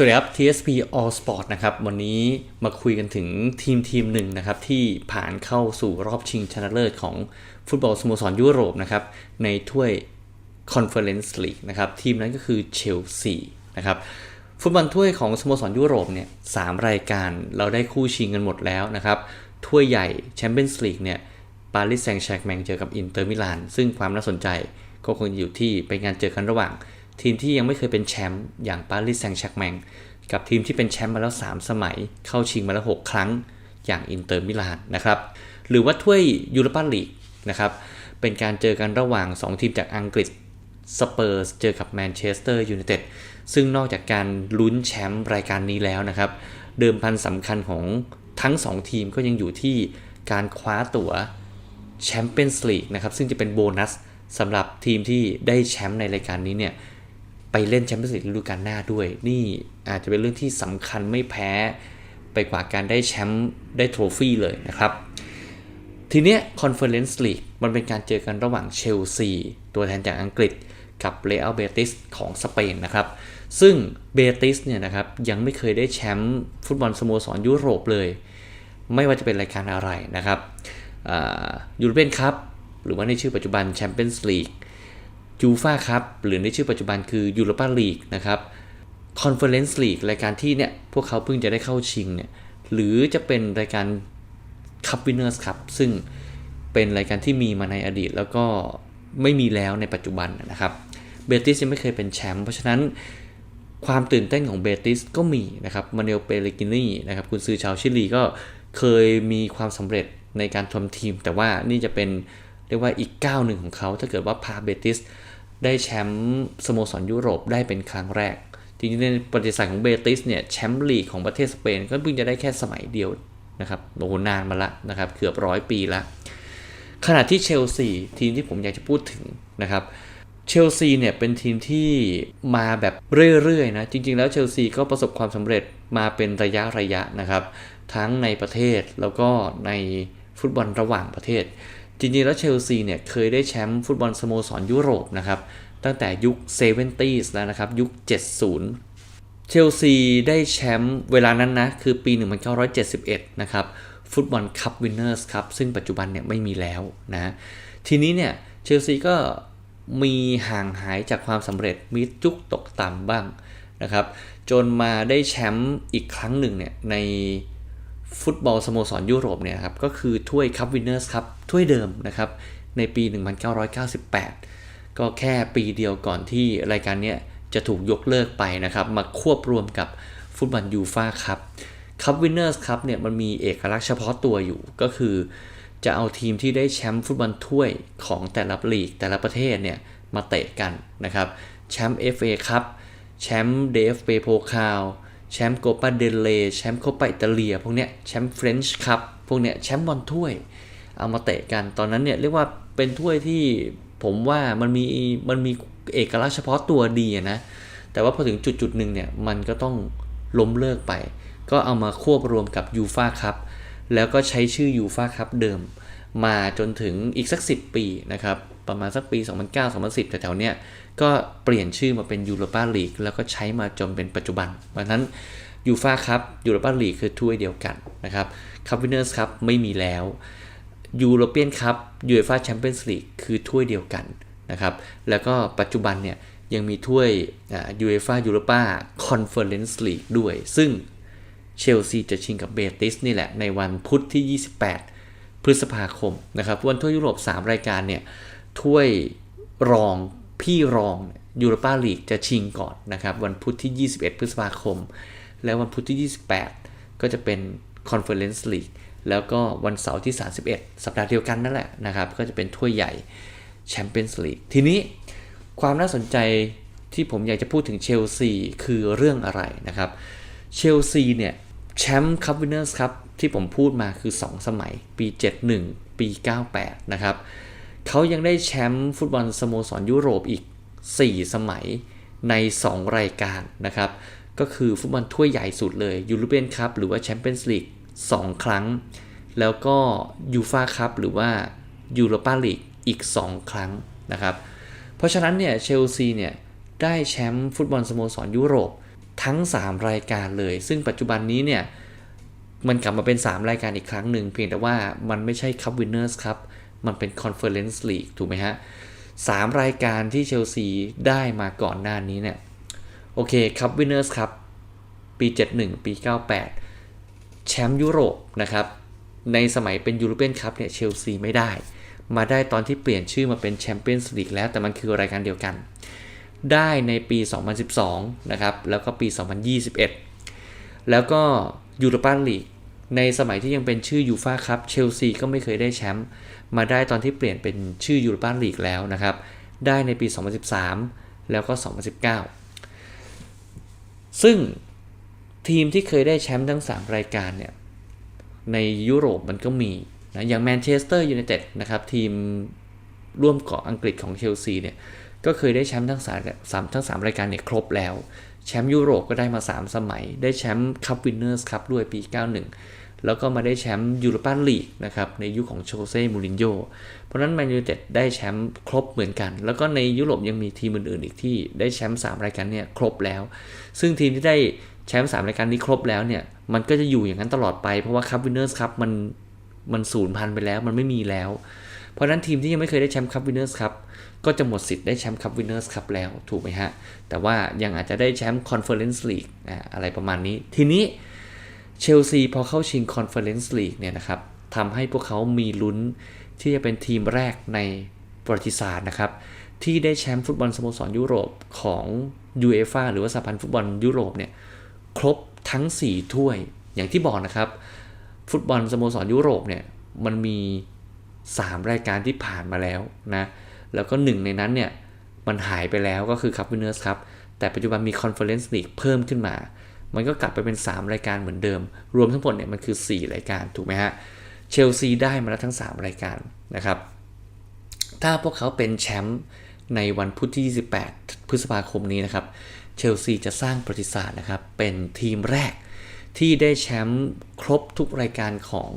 สวัสดีครับ TSP All Sport นะครับ วันนี้มาคุยกันถึงทีมทีมหนึ่งนะครับ ที่ผ่านเข้าสู่รอบชิงชนะเลิศของฟุตบอลสโมสรยุโรปนะครับ ในถ้วย Conference League นะครับ ทีมนั้นก็คือเชลซีนะครับ ฟุตบอลถ้วยของสโมสรยุโรปเนี่ยสามรายการเราได้คู่ชิงกันหมดแล้วนะครับ ถ้วยใหญ่แชมเปี้ยนส์ลีกเนี่ยปารีสแซงต์แชร์แมงเจอกับอินเตอร์มิลานซึ่งความน่าสนใจก็คงอยู่ที่เป็นงานเจอกันระหว่าง ทีมที่ยังไม่เคยเป็นแชมป์อย่างปารีสแซงต์แชร์กแมงกับทีมที่เป็นแชมป์มาแล้ว 3 สมัย เข้าชิงมาแล้ว 6 ครั้งอย่างอินเตอร์มิลานนะครับ หรือว่าถ้วยยูโรปาลีกนะครับเป็นการเจอกันระหว่าง 2 ทีมจากอังกฤษสเปอร์สเจอกับแมนเชสเตอร์ยูไนเต็ดซึ่งนอกจากการลุ้นแชมป์รายการนี้แล้วนะครับ เดิมพันสำคัญของทั้ง 2 ทีมก็ยังอยู่ที่การคว้าตั๋วแชมเปี้ยนส์ลีกนะครับซึ่งจะเป็นโบนัสสำหรับทีมที่ได้แชมป์ในรายการนี้เนี่ย ไปเล่นแชมเปี้ยนส์ลีกฤดูกาลหน้าด้วย นี่อาจจะเป็นเรื่องที่สำคัญไม่แพ้ไปกว่าการได้แชมป์ได้โทรฟี่เลยนะครับ ทีเนี้ยคอนเฟอเรนซ์ลีกมันเป็นการเจอกันระหว่างเชลซีตัวแทนจากอังกฤษกับเรอัลเบติสของสเปนนะครับ ซึ่งเบติสเนี่ยนะครับยังไม่เคยได้แชมป์ฟุตบอลสโมสรยุโรปเลย ไม่ว่าจะเป็นรายการอะไรนะครับยูโรเปียนคัพหรือว่าในชื่อปัจจุบันแชมเปี้ยนส์ลีก ยูฟาคัพหรือในชื่อปัจจุบันคือยูโรปาลีกนะครับคอนเฟอเรนซ์ลีกรายการที่เนี่ยพวกเขาเพิ่งจะได้เข้าชิงเนี่ยหรือจะเป็นรายการคัพวินเนอร์สคัพซึ่งเป็นรายการที่มีมาในอดีต แล้วก็ไม่มีแล้วในปัจจุบันนะครับเบติสยังไม่เคยเป็นแชมป์เพราะฉะนั้นความตื่นเต้นของเบติสก็มีนะครับมาเนลเปเลกินีนะครับคุณซื้อชาวชิลีก็เคยมีความสำเร็จในการทำทีม แต่ว่านี่จะเป็นเรียกว่าอีกก้าวหนึ่งของเขาถ้าเกิดว่าพาเบติส ได้แชมป์สโมสรยุโรปได้เป็นครั้งแรก จริงๆในประวัติศาสตร์ของเบติสเนี่ยแชมป์ลีกของประเทศสเปนก็เพิ่งจะได้แค่สมัยเดียวนะครับโอ้โหนานมาละนะครับเกือบร้อยปีละขณะที่เชลซีทีมที่ผมอยากจะพูดถึงนะครับเชลซีเนี่ยเป็นทีมที่มาแบบเรื่อยๆนะจริงๆแล้วเชลซีก็ประสบความสำเร็จมาเป็นระยะระยะนะครับ ทั้งในประเทศแล้วก็ในฟุตบอลระหว่างประเทศ จริงๆ แล้วเชลซีเนี่ยเคยได้แชมป์ฟุตบอลสโมสรยุโรปนะครับ ตั้งแต่ยุค 70s แล้วนะครับ ยุค 70 เชลซีได้แชมป์เวลานั้นนะ คือปี 1971 นะครับ ฟุตบอลคัพวินเนอร์สครับ ซึ่งปัจจุบันเนี่ยไม่มีแล้วนะ ทีนี้เนี่ยเชลซีก็มีห่างหายจากความสำเร็จมีจุกตกต่ำบ้างนะครับ จนมาได้แชมป์อีกครั้งหนึ่งเนี่ยใน ฟุตบอลสโมสรยุโรปเนี่ยครับก็คือถ้วยคัพวินเนอร์สครับถ้วยเดิมนะครับในปี 1998 ก็แค่ปีเดียวก่อนที่รายการนี้จะถูกยกเลิกไปนะครับ มาควบรวมกับฟุตบอลยูฟ่าครับคัพวินเนอร์สครับเนี่ยมันมีเอกลักษณ์เฉพาะตัวอยู่ก็คือ จะเอาทีมที่ได้แชมป์ฟุตบอลถ้วยของแต่ละลีกแต่ละประเทศเนี่ยมาเตะกันนะครับแชมป์ FA ครับแชมป์ DFB โพคาว แชมป์โกปาเดเลแชมป์โคปาอิตาเลียพวกเนี้ยแชมป์เฟรนช์คัพพวกเนี้ยแชมป์บอลถ้วย เอามาเตะกันตอนนั้นเนี่ยเรียกว่าเป็นถ้วยที่ผมว่ามันมีมันมีเอกลักษณ์เฉพาะตัวดีนะ แต่ว่าพอถึงจุดจุดหนึ่งเนี่ยมันก็ต้องล้มเลิกไป ก็เอามาควบรวมกับยูฟาคัพแล้วก็ใช้ชื่อยูฟาคัพเดิม มาจนถึงอีกสัก 10 ปีนะครับ ประมาณสักปี 2009-2010แถวๆเนี้ยก็เปลี่ยนชื่อมาเป็นยูโรปาลีกแล้วก็ใช้มาจนเป็นปัจจุบันเพราะนั้นยูฟาครับยูโรปาลีกคือถ้วยเดียวกันนะครับคัพวินเนอร์สครับไม่มีแล้วยูโรเปียนคัพยูเอฟ่าแชมเปี้ยนส์ลีกคือถ้วยเดียวกันนะครับแล้วก็ปัจจุบันเนี่ยยังมีถ้วยยูเอฟ่ายูโรปาคอนเฟอเรนซ์ลีกด้วย ซึ่งเชลซีจะชิงกับเบติสนี่แหละในวันพุธที่ 28 พฤษภาคมนะครับวันทั่วยุโรป 3 รายการเนี่ย ถ้วยรองพี่รองยูโรปาลีกจะชิงก่อนนะครับ วันพุธที่ 21 พฤษภาคม แล้ววันพุธที่ 28 ก็จะเป็นคอนเฟอเรนซ์ลีกแล้วก็วันเสาร์ที่ 31 สัปดาห์เดียวกันนั่นแหละนะครับ ก็จะเป็นถ้วยใหญ่แชมเปี้ยนส์ลีกทีนี้ความน่าสนใจที่ผมอยากจะพูดถึงเชลซีคือเรื่องอะไรนะครับ เชลซีเนี่ยแชมป์คัพวินเนอร์สครับที่ผมพูดมาคือ 2 สมัยปี 71 ปี 98 นะครับ เขายังได้แชมป์ฟุตบอลสโมสรยุโรปอีก 4 สมัยใน 2 รายการนะครับ ก็คือฟุตบอลถ้วยใหญ่สุดเลยยูโรเปียนคัพหรือว่าแชมเปี้ยนส์ลีก2ครั้ง แล้วก็ยูฟาคัพหรือว่ายูโรปาลีกอีก 2 ครั้งนะครับ เพราะฉะนั้นเนี่ยเชลซีเนี่ยได้แชมป์ฟุตบอลสโมสรยุโรปทั้ง 3 รายการเลย ซึ่งปัจจุบันนี้เนี่ยมันกลับมาเป็น 3 รายการอีกครั้งหนึ่งเพียงแต่ว่ามันไม่ใช่คัพวินเนอร์สครับ มันเป็นคอนเฟอเรนซ์ลีกถูกไหมฮะสามรายการที่เชลซีได้มาก่อนหน้านี้เนี่ย โอเคคัพวินเนอร์สครับ ปี 71 ปี 98 แชมป์ยุโรปนะครับ ในสมัยเป็นยูโรเปียนคัพเนี่ยเชลซีไม่ได้ มาได้ตอนที่เปลี่ยนชื่อมาเป็นแชมเปี้ยนส์ลีกแล้วแต่มันคือรายการเดียวกัน ได้ในปี 2012 นะครับ แล้วก็ปี 2021 แล้วก็ยูโรปาลีก ในสมัยที่ยังเป็นชื่อยูฟาครับเชลซีก็ไม่เคยได้แชมป์มาได้ตอนที่เปลี่ยนเป็นชื่อยูโรปาลีกแล้วนะครับ ได้ในปี 2013 แล้วก็ 2019 ซึ่งทีมที่เคยได้แชมป์ทั้ง 3 รายการเนี่ย ในยุโรปมันก็มีนะอย่างแมนเชสเตอร์ยูไนเต็ดนะครับทีมร่วมเกาะอังกฤษของเชลซีเนี่ยก็เคยได้แชมป์ทั้งสามทั้ง 3 รายการเนี่ยครบแล้ว แชมป์ยุโรปก็ได้มา 3 สมัย ได้แชมป์คัพวินเนอร์สคัพด้วยปี 91 แล้วก็มาได้แชมป์ยูโรปาลีกนะครับในยุคขของโชเซ่มูรินโญ่เพราะนั้นแมนยูเต็ดได้แชมป์ครบเหมือนกัน แล้วก็ในยุโรปยังมีทีมอื่นๆอีกที่ได้แชมป์3รายการเนี่ยครบแล้ว ซึ่งทีมที่ได้แชมป์3รายการนี้ครบแล้วเนี่ยมันก็จะอยู่อย่างนั้นตลอดไปเพราะว่าคัพวินเนอร์สคัพมันมันสูญพันธุ์ไปแล้วมันไม่มีแล้ว เพราะนั้นทีมที่ยังไม่เคยได้แชมป์คัพวินเนอร์สคัพก็จะหมดสิทธิ์ได้แชมป์คัพวินเนอร์สคัพแล้วถูกไหมฮะแต่ว่ายังอาจจะได้แชมป์คอนเฟอเรนซ์ลีกอะไรประมาณนี้ ทีนี้ เชลซีพอเข้าชิงคอนเฟอเรนซ์ลีกเนี่ยนะครับทำให้พวกเขามีลุ้นที่จะเป็นทีมแรกในประวัติศาสตร์นะครับ ที่ได้แชมป์ฟุตบอลสโมสรยุโรปของยูเอฟ่าหรือว่าสหพันธ์ฟุตบอลยุโรปเนี่ยครบทั้ง 4 ถ้วย อย่างที่บอกนะครับ ฟุตบอลสโมสรยุโรปเนี่ยมันมี 3 รายการที่ผ่านมาแล้วนะแล้วก็หนึ่งในนั้นเนี่ยมันหายไปแล้วก็คือคัพวินเนอร์สครับแต่ปัจจุบันมีคอนเฟอเรนซ์ลีกเพิ่มขึ้นมา มันก็กลับไปเป็น 3 รายการเหมือนเดิม รวมทั้งหมดเนี่ยมันคือ 4 รายการถูกไหมฮะเชลซีได้มาแล้วทั้ง 3 รายการนะครับ ถ้าพวกเขาเป็นแชมป์ในวันพุธที่ 28 พฤษภาคมนี้นะครับเชลซีจะสร้างประวัติศาสตร์นะครับ เป็นทีมแรกที่ได้แชมป์ครบทุกรายการของ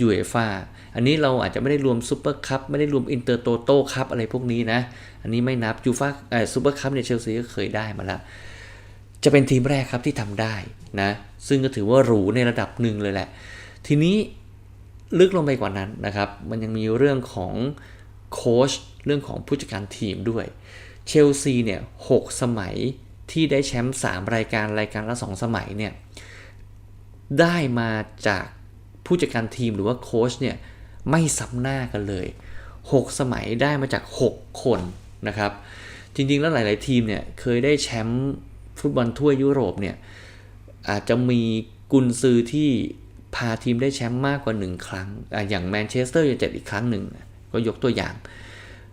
ยูเอฟ่าอันนี้เราอาจจะไม่ได้รวมซูเปอร์คัพไม่ได้รวมอินเตอร์โตโต้คัพอะไรพวกนี้นะ อันนี้ไม่นับยูฟ่าเออซูเปอร์คัพเนี่ยเชลซีก็เคยได้มาแล้ว จะเป็นทีมแรกครับที่ทำได้นะซึ่งก็ถือว่าหรูในระดับหนึ่งเลยแหละ ทีนี้ลึกลงไปกว่านั้นนะครับ มันยังมีเรื่องของโค้ชเรื่องของผู้จัดการทีมด้วยเชลซีเนี่ยหสมัยที่ได้แชมป์3รายการรายการละ 2 สมัยเนี่ยได้มาจากผู้จัดการทีมหรือว่าโค้ชเนี่ยไม่ซ้ำหน้ากันเลย 6 สมัยได้มาจาก 6 คนนะครับ จริงๆแล้วหลาย ๆ ทีมเนี่ยเคยได้แชมป์ ฟุตบอลทั่วยุโรปเนี่ยอาจจะมีกุนซือที่พาทีมได้แชมป์มากกว่า 1 ครั้งออย่างแมนเชสเตอร์ยูไนเต็ดอีกครั้งหนึ่งก็ยกตัวอย่าง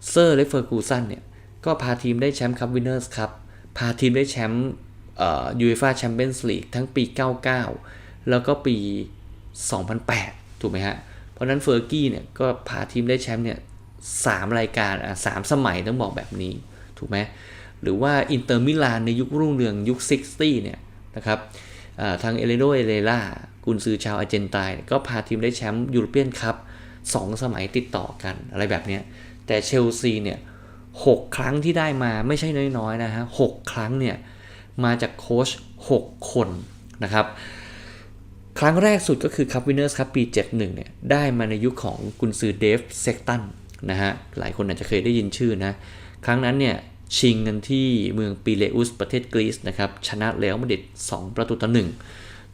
เซอร์และเฟอร์กูสันเนี่ยก็พาทีมได้แชมป์คัพวินเนอร์สครับพาทีมได้แชมป์ยูเอฟ่าแชมเปี้ยนส์ลีกทั้งปี 99 แล้วก็ปี 2008 ถูกไหมฮะ เพราะนั้นเฟอร์กี้เนี่ยก็พาทีมได้แชมป์เนี่ยสามรายการอะสสมัยต้องบอกแบบนี้ ถูกไหม หรือว่าอินเตอร์มิลานในยุครุ่งเรืองยุค 60 เนี่ยนะครับทางเอเลโดเอเลล่ากุนซือชาวอาร์เจนตินก็พาทีมได้แชมป์ยูโรเปียนคัพสสมัยติดต่อกันอะไรแบบนี้แต่เชลซีเนี่ยหครั้งที่ได้มาไม่ใช่น้อยๆนะฮะหครั้งเนี่ยมาจากโค้ช6 คนนะครับ ครั้งแรกสุดก็คือคัพวินเนอร์สครับปี 71เนี่ยได้มาในยุคขของกุนซือเดฟเซกตันนะฮะหลายคนอาจจะเคยได้ยินชื่อนะ ครั้งนั้นเนี่ย ชิงกันที่เมืองปีเลอุสประเทศกรีซนะครับ ชนะเรอัลมาดริด2ประตูต่อหนึ่ง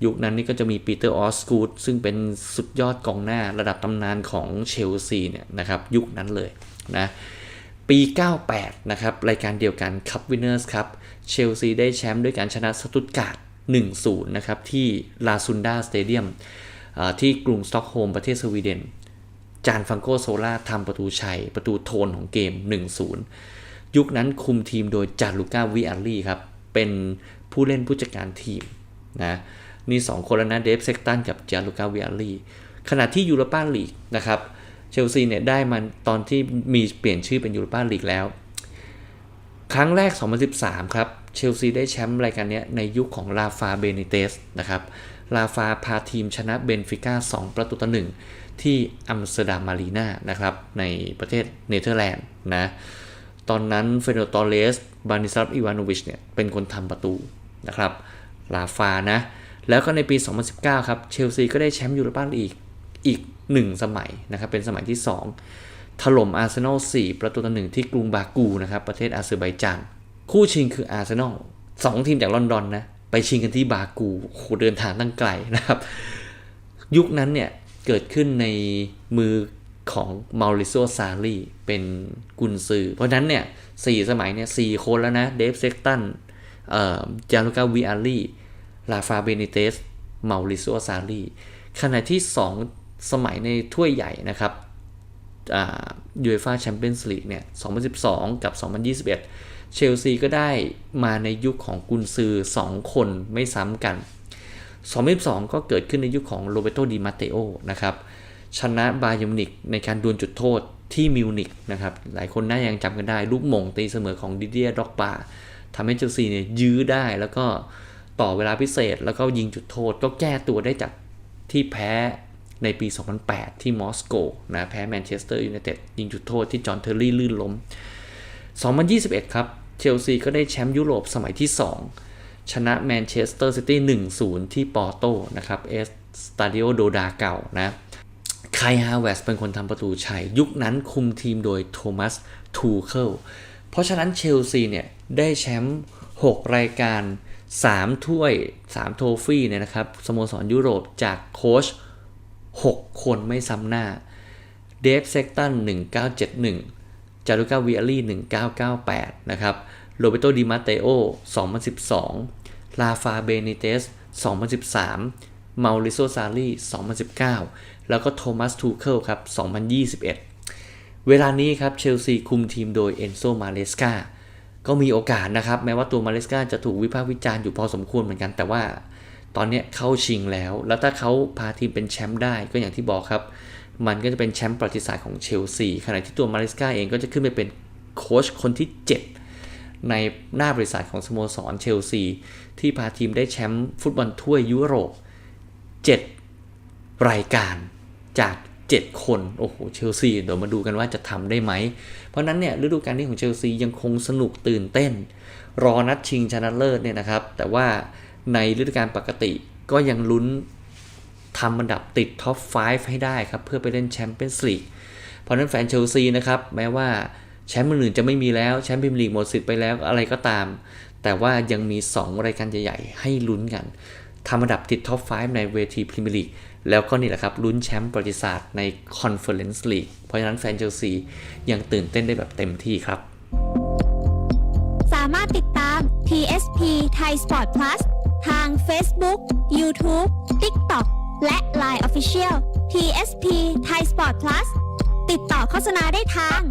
ยุคนั้นนี่ก็จะมีปีเตอร์ออสกูดซึ่งเป็นสุดยอดกองหน้าระดับตำนานของเชลซีเนี่ยนะครับ ยุคนั้นเลยนะปี 98 นะครับ รายการเดียวกันคัพวินเนอร์สครับเชลซีได้แชมป์ด้วยการชนะสตุตการ์ด1-0 นะครับ ที่ลาซุนดาสเตเดียมที่กรุงสต็อกโฮล์มประเทศสวีเดน จานฟังโกโซล่าทำประตูชัย ประตูโทนของเกม 1-0 ยุคนั้นคุมทีมโดยจารุก้าวิอารีครับ เป็นผู้เล่นผู้จัดการทีมนะนี่สองคนแล้วนะเดฟเซกตันกับจารุก้าวิอารีขณะที่ยูโรปาลีกนะครับเชลซีเนี่ยได้มันตอนที่มีเปลี่ยนชื่อเป็นยูโรปาลีกแล้ว ครั้งแรก 2013 ครับ เชลซีได้แชมป์รายการนี้ในยุคขของลาฟาเบนิเตสนะครับลาฟาพาทีมชนะเบนฟิก้า 2 ประตูต่อหนึ่งที่อัมสเตอร์ดัมมารีนานะครับในประเทศเนเธอร์แลนด์นะ ตอนนั้นเฟโนตอเลสบานิซับอีวานโนวิชเนี่ยเป็นคนทำประตูนะครับลาฟานะ แล้วก็ในปี 2019 ครับ เชลซีก็ได้แชมป์ยูโรปาลีกอีก 1 สมัยนะครับ เป็นสมัยที่ 2 ถล่มอาร์เซนอล4 ประตูต่อหนึ่งที่กรุงบากูนะครับ ประเทศอาเซอร์ไบจานคู่ชิงคืออาร์เซนอลสองทีมจากลอนดอนนะ ไปชิงกันที่บากูโหเดินทางตั้งไกลนะครับ ยุคนั้นเนี่ย เกิดขึ้นในมือ ของมาริโซซารีเป็นกุนซือ เพราะนั้นเนี่ยสี่สมัยเนี่ยสี่คนแล้วนะเดฟเซ็กตันเอ่อจารุกาวิอารีลาฟาเบนิเตสมาริโซซารีขณะที่ 2 สมัยในถ้วยใหญ่นะครับยูเอฟ่าแชมเปี้ยนส์ลีกเนี่ย 2012 กับ 2021 เชลซีก็ได้มาในยุคของกุนซือ 2 คนไม่ซ้ำกัน 2022 ก็เกิดขึ้นในยุคของโรเบโตดิมาเตโอนะครับ ชนะบาเยร์มินิกในการดวลจุดโทษที่มิวนิกนะครับ หลายคนน่ายังจำกันได้ ลูกมงตีเสมอของดิเดียด็อกบาทำให้เชลซีเนี่ยยื้อได้แล้วก็ต่อเวลาพิเศษแล้วก็ยิงจุดโทษ ก็แก้ตัวได้จากที่แพ้ในปี 2008 ที่มอสโกนะแพ้แมนเชสเตอร์ยูไนเต็ดยิงจุดโทษที่จอห์นเทอร์รี่ลื่นล้ม 2021 ครับ เชลซีก็ได้แชมป์ยุโรปสมัยที่ 2 ชนะแมนเชสเตอร์ซิตี้1-0 ที่ปอร์โตนะครับเอสสตาดิโอโดดาเก่านะ ไคลฮาวเวสเป็นคนทำประตูชัย ยุคนั้นคุมทีมโดยโทมัสทูเคิลเพราะฉะนั้นเชลซีเนี่ยได้แชมป์6 รายการ 3 ถ้วย 3 โทฟี่เนี่ยนะครับสโมสรยุโรปจากโค้ช6 คนไม่ซ้ำหน้าเดฟเซกตัน 1971 จารุกาวิอารี1998 นะครับโรเบโตดิมาเตโอ 2012 ลาฟาเบนิเตส 2013มาริโซซารี2019 แล้วก็โทมัสทูเคิลครับ 2021 เวลานี้ครับเชลซีคุมทีมโดยเอนโซมาเลสกาก็มีโอกาสนะครับ แม้ว่าตัวมาเลสกาจะถูกวิพากษ์วิจารณ์อยู่พอสมควรเหมือนกัน แต่ว่าตอนนี้เข้าชิงแล้ว แล้วถ้าเขาพาทีมเป็นแชมป์ได้ก็อย่างที่บอกครับ มันก็จะเป็นแชมป์ประวัติศาสตร์ของเชลซีขณะที่ตัวมาเลสกาเองก็จะขึ้นไปเป็นโค้ชคนที่ 7ในหน้าบริษัทของสโมสรเชลซี ที่พาทีมได้แชมป์ฟุตบอลถ้วยยุโรป 7 รายการ จาก 7 คน โอ้โห เชลซี เดี๋ยวมาดูกันว่าจะทำได้ไหม เพราะนั้นเนี่ยฤดูกาลนี้ของเชลซียังคงสนุกตื่นเต้น รอนัดชิงชนะเลิศเนี่ยนะครับ แต่ว่าในฤดูกาลปกติก็ยังลุ้นทำอันดับติดท็อป 5 ให้ได้ครับ เพื่อไปเล่นแชมเปี้ยนส์ลีก เพราะนั้นแฟนเชลซีนะครับ แม้ว่าแชมป์อื่นจะไม่มีแล้วแชมป์พรีเมียร์ลีกหมดสิทธิ์ไปแล้วอะไรก็ตาม แต่ว่ายังมี 2 รายการใหญ่ ๆ ให้ลุ้นกัน ทำอันดับติดท็อป 5 ในเวทีพรีเมียร์ลีกแล้วก็นี่แหละครับลุ้นแชมป์ประวัติศาสตร์ในคอนเฟอเรนซ์ลีกเพราะฉะนั้นแฟนเชลซียังตื่นเต้นได้แบบเต็มที่ครับ สามารถติดตาม TSP Thai Sport Plus ทาง Facebook, YouTube, TikTok และ Line Official TSP Thai Sport Plus ติดต่อโฆษณาได้ทาง